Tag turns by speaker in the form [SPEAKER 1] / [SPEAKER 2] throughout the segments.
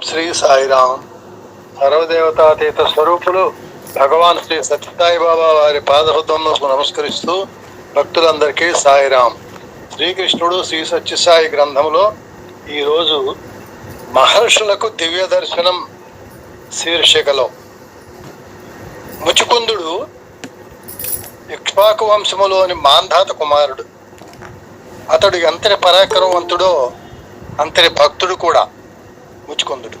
[SPEAKER 1] శ్రీ సాయిరామ్. సర్వదేవతాతీత స్వరూపులు భగవాన్ శ్రీ సత్యసాయి బాబా వారి పాదహృదంలో నమస్కరిస్తూ భక్తులందరికీ సాయిరామ్. శ్రీకృష్ణుడు శ్రీ సత్యసాయి గ్రంథంలో ఈరోజు మహర్షులకు దివ్య దర్శనం శీర్షికలో. ముచుకుందుడు ఇక్ష్వాకు వంశములోని మాంధాత కుమారుడు. అతడు ఎంతటి పరాక్రమవంతుడో అంతటి భక్తుడు కూడా. పుచ్చుకొందుడు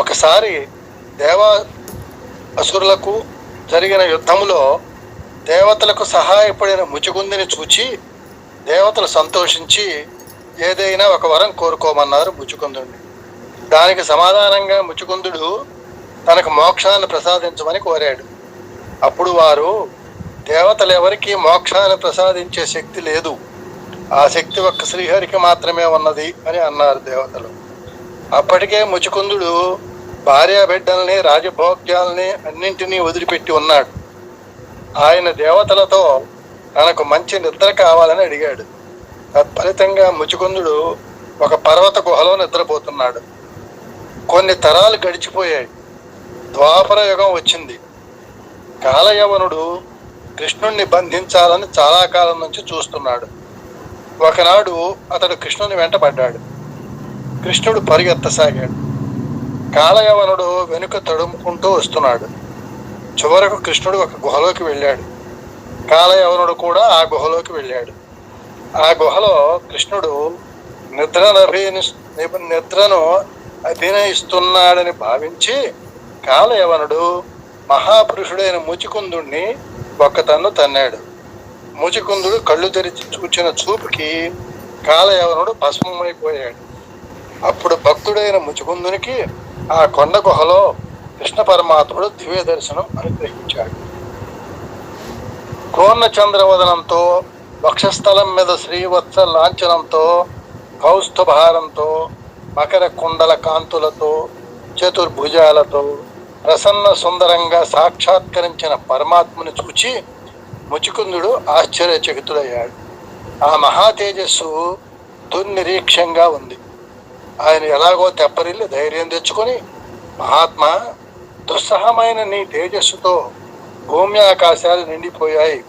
[SPEAKER 1] ఒకసారి దేవా అసురులకు జరిగిన యుద్ధములో దేవతలకు సహాయపడిన ముచుకుందిని చూచి దేవతలు సంతోషించి ఏదైనా ఒక వరం కోరుకోమన్నారు ముచుకుందుడిని దానికి సమాధానంగా ముచుకుందుడు తనకు మోక్షాన్ని ప్రసాదించమని కోరాడు. అప్పుడు వారు దేవతలు ఎవరికీ మోక్షాన్ని ప్రసాదించే శక్తి లేదు. ఆ శక్తి ఒక్క శ్రీహరికి మాత్రమే ఉన్నది అని అన్నారు దేవతలు. అప్పటికే ముచుకుందుడు భార్య బిడ్డల్ని రాజభోగ్యాల్ని అన్నింటినీ వదిలిపెట్టి ఉన్నాడు. ఆయన దేవతలతో తనకు మంచి నిద్ర కావాలని అడిగాడు. తత్ఫలితంగా ముచుకుందుడు ఒక పర్వత గుహలో నిద్రపోతున్నాడు. కొన్ని తరాలు గడిచిపోయాయి. ద్వాపర యుగం వచ్చింది. కాలయవనుడు కృష్ణుణ్ణి బంధించాలని చాలా కాలం నుంచి చూస్తున్నాడు. ఒకనాడు అతడు కృష్ణుని వెంటపడ్డాడు. కృష్ణుడు పరిగెత్తసాగాడు. కాలయవనుడు వెనుక తడుముకుంటూ వస్తున్నాడు. చివరకు కృష్ణుడు ఒక గుహలోకి వెళ్ళాడు. కాలయవనుడు కూడా ఆ గుహలోకి వెళ్ళాడు. ఆ గుహలో కృష్ణుడు నిద్రను నిద్రను అభినయిస్తున్నాడని భావించి కాలయవనుడు మహాపురుషుడైన ముచికుందుణ్ణి ఒక్క తన్ను తన్నాడు. ముచికుందుడు కళ్ళు తెరిచి చూచిన చూపుకి కాలయవనుడు భస్మమైపోయాడు. అప్పుడు భక్తుడైన ముచుకుందునికి ఆ కొండ గుహలో కృష్ణ పరమాత్ముడు దివ్య దర్శనం అనుగ్రహించాడు. పూర్ణచంద్రవదనంతో వక్షస్థలం మీద శ్రీవత్స లాంఛనంతో కౌస్తుభారంతో మకర కుండల కాంతులతో చతుర్భుజాలతో ప్రసన్న సుందరంగా సాక్షాత్కరించిన పరమాత్మని చూచి ముచుకుందుడు ఆశ్చర్యచకితుడయ్యాడు. ఆ మహా తేజస్సు దుర్నిరీక్షంగా ఉంది. ఆయన ఎలాగో తెప్పరిల్లి ధైర్యం తెచ్చుకొని మహాత్మా దుస్సహమైన నీ తేజస్సుతో భూమి ఆకాశాలు నిండిపోయాయి.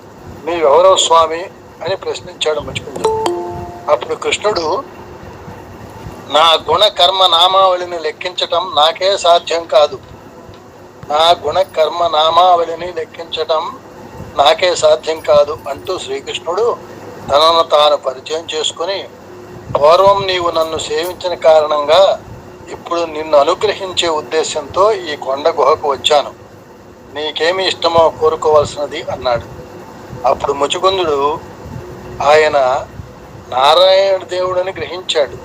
[SPEAKER 1] నీవెవరో స్వామి అని ప్రశ్నించాడు ముచుకుందుడు. అప్పుడు కృష్ణుడు నా గుణ కర్మ నామావళిని లెక్కించటం నాకే సాధ్యం కాదు. నా గుణ కర్మ నామావళిని లెక్కించటం నాకే సాధ్యం కాదు అంటూ శ్రీకృష్ణుడు తనను తాను పరిచయం చేసుకుని పూర్వం నీవు నన్ను సేవించిన కారణంగా ఇప్పుడు నిన్ను అనుగ్రహించే ఉద్దేశంతో ఈ కొండ గుహకు వచ్చాను. నీకేమి ఇష్టమో కోరుకోవాల్సినది అన్నాడు. అప్పుడు ముచుకుందుడు ఆయన నారాయణ దేవుడని గ్రహించాడు.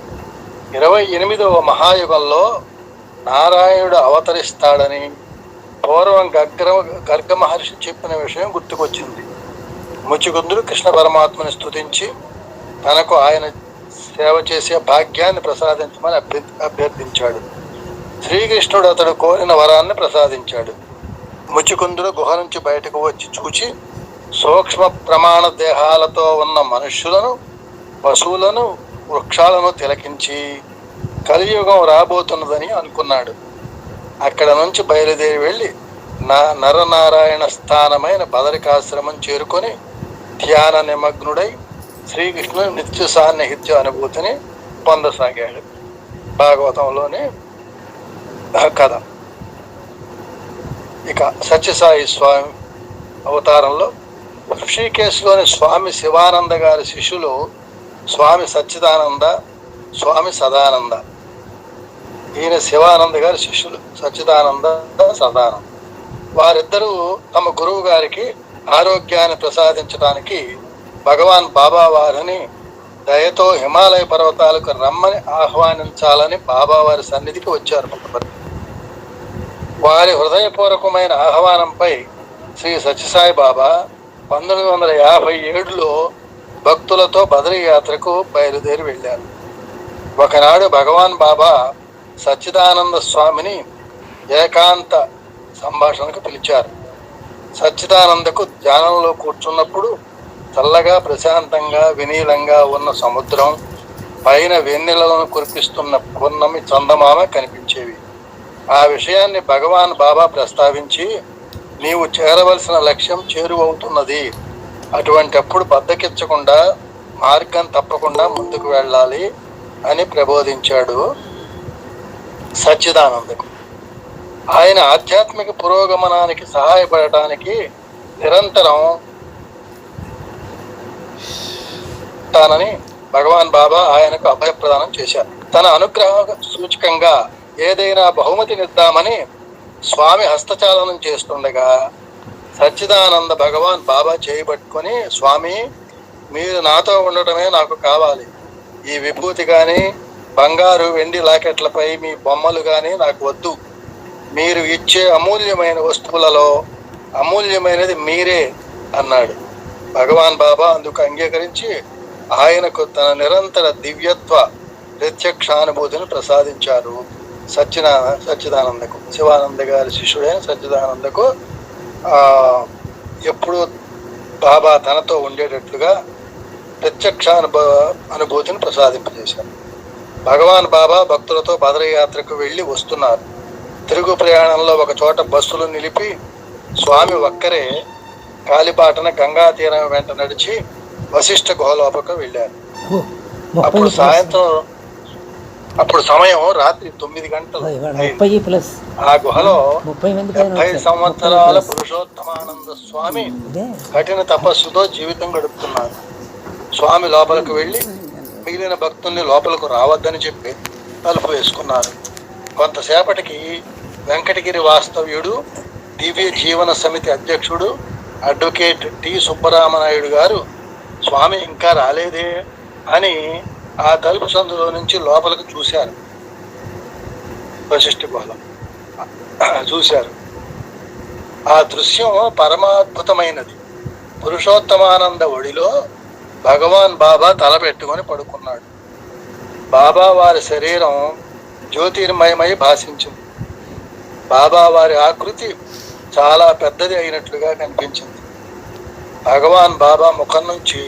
[SPEAKER 1] ఇరవై ఎనిమిదవ మహాయుగంలో నారాయణుడు అవతరిస్తాడని పూర్వం గర్గ గర్గ మహర్షి చెప్పిన విషయం గుర్తుకొచ్చింది. ముచుకుందుడు కృష్ణ పరమాత్మని స్తుతించి తనకు ఆయన సేవ చేసే భాగ్యాన్ని ప్రసాదించమని అభ్య అభ్యర్థించాడు. శ్రీకృష్ణుడు అతడు కోరిన వరాన్ని ప్రసాదించాడు. ముచికుందుడు గుహ నుంచి బయటకు వచ్చి చూచి సూక్ష్మ ప్రమాణ దేహాలతో ఉన్న మనుష్యులను పశువులను వృక్షాలను తిలకించి కలియుగం రాబోతున్నదని అనుకున్నాడు. అక్కడ నుంచి బయలుదేరి వెళ్ళి నా నరనారాయణ స్థానమైన బదరికాశ్రమం చేరుకొని ధ్యాన నిమగ్నుడై శ్రీకృష్ణుడు నిత్య సాన్నిహిత్య అనుభూతిని పొందసాగాడు. భాగవతంలోని కథ. ఇక సత్యసాయి స్వామి అవతారంలో ఋషికేశ్లోని స్వామి శివానంద గారి శిష్యులు స్వామి సచ్చిదానంద స్వామి సదానంద. ఈయన శివానంద గారి శిష్యులు సచ్చిదానంద సదానంద. వారిద్దరూ తమ గురువు గారికి ఆరోగ్యాన్ని ప్రసాదించడానికి భగవాన్ బాబా వారిని దయతో హిమాలయ పర్వతాలకు రమ్మని ఆహ్వానించాలని బాబా వారి సన్నిధికి వచ్చారు కొంతమంది వారి హృదయపూర్వకమైన ఆహ్వానంపై శ్రీ సత్యసాయి బాబా పంతొమ్మిది వందల యాభై ఏడులో భక్తులతో బదరీ యాత్రకు బయలుదేరి వెళ్ళారు. ఒకనాడు భగవాన్ బాబా సచ్చిదానంద స్వామిని ఏకాంత సంభాషణకు పిలిచారు. సచ్చిదానందకు ధ్యానంలో కూర్చున్నప్పుడు చల్లగా ప్రశాంతంగా వినీలంగా ఉన్న సముద్రం పైన వెన్నెలను కురిపిస్తున్న పూర్ణమి చందమామ కనిపించేవి. ఆ విషయాన్ని భగవాన్ బాబా ప్రస్తావించి నీవు చేరవలసిన లక్ష్యం చేరువవుతున్నది. అటువంటప్పుడు బద్దకిచ్చకుండా మార్గం తప్పకుండా ముందుకు వెళ్ళాలి అని ప్రబోధించాడు సచ్చిదానందకు ఆయన ఆధ్యాత్మిక పురోగమనానికి సహాయపడటానికి నిరంతరం తానని భగవాన్ బాబా ఆయనకు అభయప్రదానం చేశారు. తన అనుగ్రహ సూచకంగా ఏదైనా బహుమతినిద్దామని స్వామి హస్తచాలనం చేస్తుండగా సచ్చిదానంద భగవాన్ బాబా చేయబట్టుకొని స్వామి మీరు నాతో ఉండటమే నాకు కావాలి. ఈ విభూతి కానీ బంగారు వెండి లాకెట్లపై మీ బొమ్మలు కానీ నాకు వద్దు. మీరు ఇచ్చే అమూల్యమైన వస్తువులలో అమూల్యమైనది మీరే అన్నాడు. భగవాన్ బాబా అందుకు అంగీకరించి ఆయనకు తన నిరంతర దివ్యత్వ ప్రత్యక్షానుభూతిని ప్రసాదించారు. సత్యన సచ్చిదానందకు శివానంద గారి శిష్యుడైన సచ్చిదానందకు ఎప్పుడూ బాబా తనతో ఉండేటట్లుగా ప్రత్యక్షానుభ అనుభూతిని ప్రసాదింపజేశారు. భగవాన్ బాబా భక్తులతో పదయాత్రకు వెళ్ళి వస్తున్నారు. తిరుగు ప్రయాణంలో ఒక చోట బస్సులు నిలిపి స్వామి ఒక్కరే కాలిబాటన గంగా తీరం వెంట నడిచి వశిష్ఠ గుహలోపకు వెళ్ళారు అప్పుడు సాయంత్రం అప్పుడు సమయం రాత్రి తొమ్మిది గంటలు.
[SPEAKER 2] ముప్పై ప్లస్
[SPEAKER 1] ఆ గుహలో
[SPEAKER 2] ముప్పై.
[SPEAKER 1] సంవత్సరాల. పురుషోత్తమానంద స్వామి కఠిన తపస్సుతో జీవితం గడుపుతున్నారు స్వామి లోపలికి వెళ్ళి మిగిలిన భక్తుల్ని లోపలకు రావద్దని చెప్పి తలుపు వేసుకున్నారు కొంతసేపటికి వెంకటగిరి వాస్తవ్యుడు దివ్య జీవన సమితి అధ్యక్షుడు అడ్వకేట్ టి సుబ్బరామనాయుడు గారు స్వామి ఇంకా రాలేదే అని ఆ తలుపు సందులో నుంచి లోపలికి చూశారు. వశిష్ఠ బాలం. చూశారు. ఆ దృశ్యం పరమాద్భుతమైనది. పురుషోత్తమానంద ఒడిలో భగవాన్ బాబా తల పెట్టుకొని పడుకున్నాడు. బాబా వారి శరీరం జ్యోతిర్మయమై భాషించింది. బాబా వారి ఆకృతి చాలా పెద్దది అయినట్లుగా కనిపించింది. భగవాన్ బాబా ముఖం నుంచి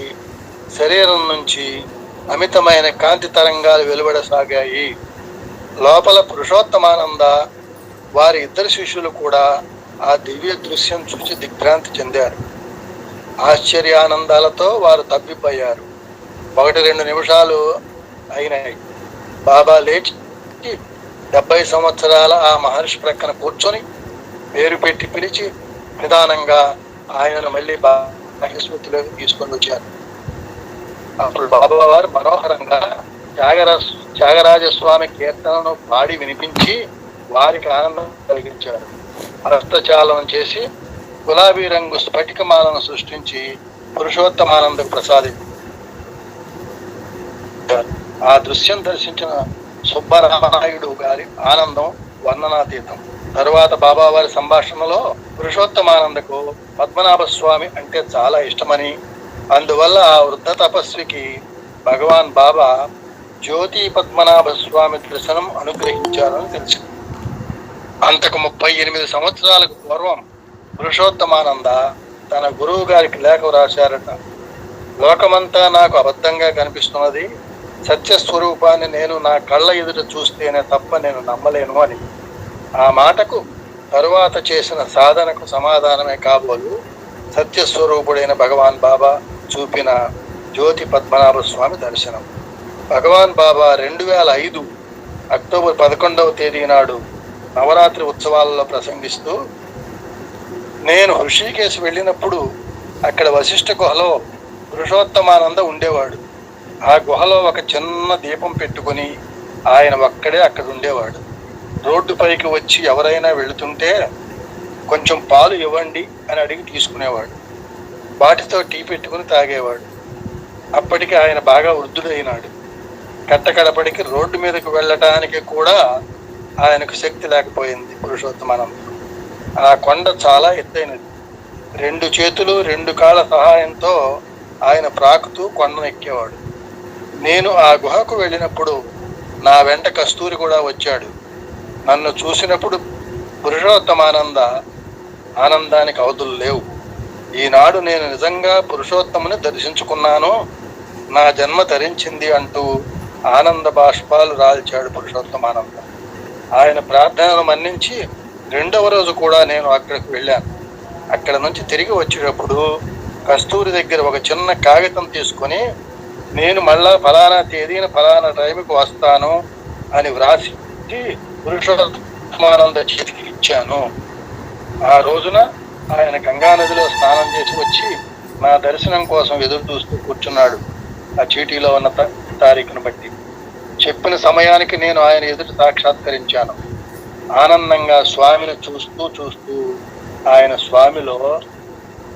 [SPEAKER 1] శరీరం నుంచి అమితమైన కాంతి తరంగాలు వెలువడసాగాయి. లోపల పురుషోత్తమానంద వారి ఇద్దరు శిష్యులు కూడా ఆ దివ్య దృశ్యం చూసి దిగ్భ్రాంతి చెందారు. ఆశ్చర్యానందాలతో వారు తప్పిపోయారు. ఒకటి రెండు నిమిషాలు అయినాయి. బాబా లేచి డెబ్బై సంవత్సరాల ఆ మహర్షి ప్రక్కన కూర్చొని పేరు పెట్టి పిలిచి నిదానంగా ఆయనను మళ్ళీ బా బాహ్యస్మృతిలోకి తీసుకొని వచ్చారు. అప్పుడు బాబా మనోహరంగా త్యాగరా త్యాగరాజస్వామి కీర్తనను పాడి వినిపించి వారికి ఆనందం కలిగించారు. హస్తచాలనం చేసి గులాబీ రంగు స్ఫటికమాలను సృష్టించి పురుషోత్తమానంద ప్రసాదించారు. ఆ దృశ్యం దర్శించిన సుబ్బరామనాయుడు గారి ఆనందం వందనాతీతం. తరువాత బాబావారి సంభాషణలో పురుషోత్తమానందకు పద్మనాభ స్వామి అంటే చాలా ఇష్టమని. అందువల్ల ఆ వృద్ధ తపస్వికి భగవాన్ బాబా జ్యోతి పద్మనాభ స్వామి దర్శనం అనుగ్రహించారని తెలిసింది. అంతకు ముప్పై ఎనిమిది సంవత్సరాలకు పూర్వం పురుషోత్తమానంద తన గురువు గారికి లేఖ రాశారట లోకమంతా నాకు అబద్ధంగా కనిపిస్తున్నది. సత్యస్వరూపాన్ని నేను నా కళ్ళ ఎదుట చూస్తేనే తప్ప నేను నమ్మలేను అని. ఆ మాటకు తరువాత చేసిన సాధనకు సమాధానమే కాబోలు సత్యస్వరూపుడైన భగవాన్ బాబా చూపిన జ్యోతి పద్మనాభ స్వామి దర్శనం. భగవాన్ బాబా రెండు వేల ఐదు అక్టోబర్ పదకొండవ తేదీ నాడు నవరాత్రి ఉత్సవాలలో ప్రసంగిస్తూ నేను హృషికేశ్ వెళ్ళినప్పుడు అక్కడ వశిష్ఠ గుహలో పురుషోత్తమానంద ఉండేవాడు. ఆ గుహలో ఒక చిన్న దీపం పెట్టుకొని ఆయన ఒక్కడే అక్కడ ఉండేవాడు. రోడ్డు పైకి వచ్చి ఎవరైనా వెళుతుంటే కొంచెం పాలు ఇవ్వండి అని అడిగి తీసుకునేవాడు. వాటితో టీ పెట్టుకుని తాగేవాడు. అప్పటికి ఆయన బాగా వృద్ధుడైనాడు. కట్టకడపడికి రోడ్డు మీదకు వెళ్ళటానికి కూడా ఆయనకు శక్తి లేకపోయింది పురుషోత్తమానంద ఆ కొండ చాలా ఎత్తైనది. రెండు చేతులు రెండు కాళ్ళ సహాయంతో ఆయన ప్రాకుతూ కొండను ఎక్కేవాడు. నేను ఆ గుహకు వెళ్ళినప్పుడు నా వెంట కస్తూరి కూడా వచ్చాడు. నన్ను చూసినప్పుడు పురుషోత్తమానంద ఆనందానికి అవధులు లేవు. ఈనాడు నేను నిజంగా పురుషోత్తముని దర్శించుకున్నాను. నా జన్మ ధరించింది అంటూ ఆనంద బాష్పాలు రాల్చాడు పురుషోత్తమానంద. ఆయన ప్రార్థనను మన్నించి రెండవ రోజు కూడా నేను అక్కడికి వెళ్ళాను. అక్కడ నుంచి తిరిగి వచ్చేటప్పుడు కస్తూరి దగ్గర ఒక చిన్న కాగితం తీసుకొని నేను మళ్ళా ఫలానా తేదీన ఫలానా టైంకి వస్తాను అని వ్రాసి పురుషోత్తమానంద చేతికి ఇచ్చాను ఆ రోజున ఆయన గంగా నదిలో స్నానం చేసి వచ్చి నా దర్శనం కోసం ఎదురు చూస్తూ కూర్చున్నాడు ఆ చీటీలో ఉన్న త- తారీఖును బట్టి. చెప్పిన సమయానికి నేను ఆయన ఎదురు సాక్షాత్కరించాను. ఆనందంగా స్వామిని చూస్తూ చూస్తూ ఆయన స్వామిలో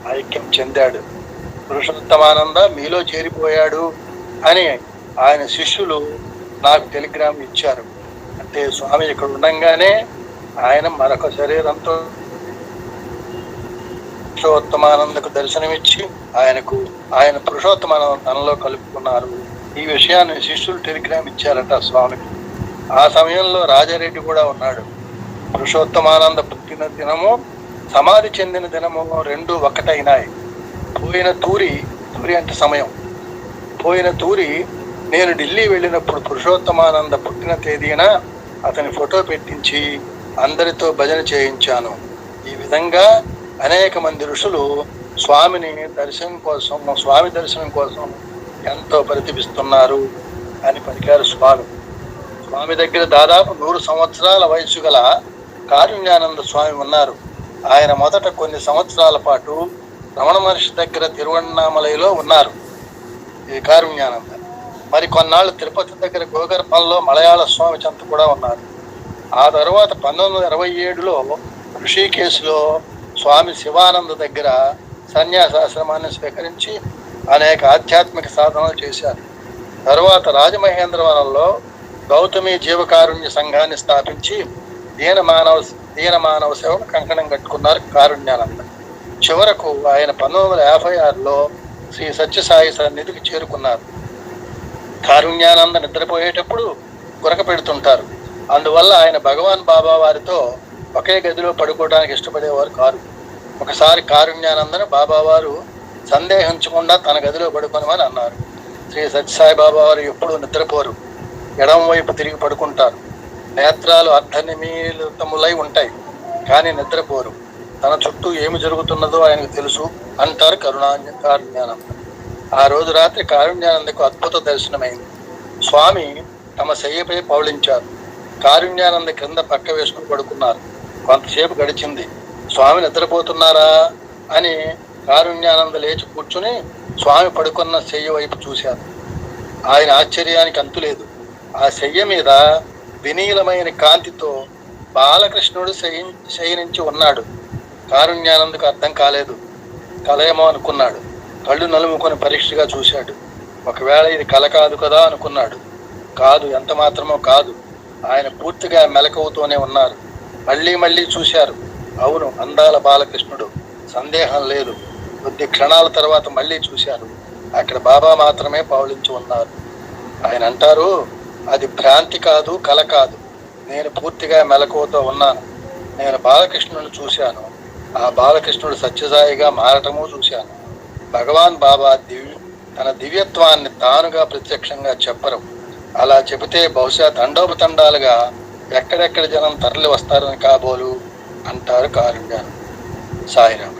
[SPEAKER 1] ఐక్యం చెందాడు. పురుషోత్తమానంద మీలో చేరిపోయాడు అని ఆయన శిష్యులు నాకు టెలిగ్రామ్ ఇచ్చారు. అంటే స్వామి ఇక్కడ ఉండగానే ఆయన మరొక శరీరంతో పురుషోత్తమానందకు దర్శనమిచ్చి ఆయనకు ఆయన పురుషోత్తమానంద తనలో కలుపుకున్నారు. ఈ విషయాన్ని శిష్యులు టెలిగ్రామ్ ఇచ్చారట స్వామికి ఆ సమయంలో రాజారెడ్డి కూడా ఉన్నాడు. పురుషోత్తమానంద పుట్టిన దినము సమాధి చెందిన దినము రెండు ఒకటైనాయి. పోయిన తూరి తూరి అంటే సమయం. పోయిన తూరి నేను ఢిల్లీ వెళ్ళినప్పుడు పురుషోత్తమానంద పుట్టిన తేదీన అతని ఫోటో పెట్టించి అందరితో భజన చేయించాను. ఈ విధంగా అనేక మంది ఋషులు స్వామిని దర్శనం కోసం స్వామి దర్శనం కోసం ఎంతో ప్రతిపిస్తున్నారు అని పలికారు స్వామి. స్వామి దగ్గర దాదాపు నూరు సంవత్సరాల వయసు గల కారుణ్యానంద స్వామి ఉన్నారు. ఆయన మొదట కొన్ని సంవత్సరాల పాటు రమణ మహర్షి దగ్గర తిరువణామలయలో ఉన్నారు. ఈ కారుణ్యానంద. మరి కొన్నాళ్ళు తిరుపతి దగ్గర గోగర్భంలో మలయాళ స్వామి చెంత కూడా ఉన్నారు. ఆ తర్వాత పంతొమ్మిది వందల ఇరవై ఏడులో ఋషికేశ్లో స్వామి శివానంద దగ్గర సన్యాసాశ్రమాన్ని స్వీకరించి అనేక ఆధ్యాత్మిక సాధనలు చేశారు. తరువాత రాజమహేంద్రవరంలో గౌతమి జీవకారుణ్య సంఘాన్ని స్థాపించి దీన మానవ దీన మానవ సేవకు కంకణం కట్టుకున్నారు కారుణ్యానంద. చివరకు ఆయన పంతొమ్మిది వందల యాభై ఆరులో శ్రీ సత్యసాయి సన్నిధికి చేరుకున్నారు. కారుణ్యానంద నిద్రపోయేటప్పుడు గురక పెడుతుంటారు. అందువల్ల ఆయన భగవాన్ బాబా వారితో ఒకే గదిలో పడుకోవడానికి ఇష్టపడేవారు కారు. ఒకసారి కారుణ్యానందను బాబావారు సందేహించకుండా తన గదిలో పడుకోనమని అన్నారు. శ్రీ సత్యసాయి బాబా వారు ఎప్పుడూ నిద్రపోరు. ఎడం వైపు తిరిగి పడుకుంటారు. నేత్రాలు అర్ధనిమీలితములై ఉంటాయి కానీ నిద్రపోరు. తన చుట్టూ ఏమి జరుగుతున్నదో ఆయనకు తెలుసు అంటారు కరుణా కారుణ్యానందం. ఆ రోజు రాత్రి కారుణ్యానందకు అద్భుత దర్శనమైంది. స్వామి తమ శయ్యపై పౌళించారు కారుణ్యానంద క్రింద పక్క వేసుకుని పడుకున్నారు. కొంతసేపు గడిచింది. స్వామి నిద్రపోతున్నారా? అని కారుణ్యానంద లేచి కూర్చుని స్వామి పడుకున్న శయ్య వైపు చూశారు. ఆయన ఆశ్చర్యానికి అంతులేదు ఆ శయ్య మీద వినీలమైన కాంతితో బాలకృష్ణుడు శయి- శయనించి ఉన్నాడు. కారుణ్యానందకు అర్థం కాలేదు. కలయమో అనుకున్నాడు. కళ్ళు నలుముకొని పరీక్షగా చూశాడు. ఒకవేళ ఇది కల కాదు కదా అనుకున్నాడు. కాదు ఎంత మాత్రమో కాదు. ఆయన పూర్తిగా మెలకువతోనే ఉన్నారు. మళ్ళీ మళ్ళీ చూశారు. అవును అందాల బాలకృష్ణుడు. సందేహం లేదు. కొద్ది క్షణాల తర్వాత మళ్ళీ చూశారు. అక్కడ బాబా మాత్రమే పౌలించి ఉన్నారు. ఆయన అంటారు అది భ్రాంతి కాదు కల కాదు. నేను పూర్తిగా మెలకువతో ఉన్నాను. నేను బాలకృష్ణుని చూశాను. ఆ బాలకృష్ణుడు సత్యసాయిగా మారటము చూశాను. భగవాన్ బాబా దివ్య తన దివ్యత్వాన్ని తానుగా ప్రత్యక్షంగా చెప్పరు. అలా చెబితే బహుశా తండోపతండాలుగా ఎక్కడెక్కడ జనం తరలి వస్తారని కాబోలు అంటారు కారుణ్యాలు. సాయిరాం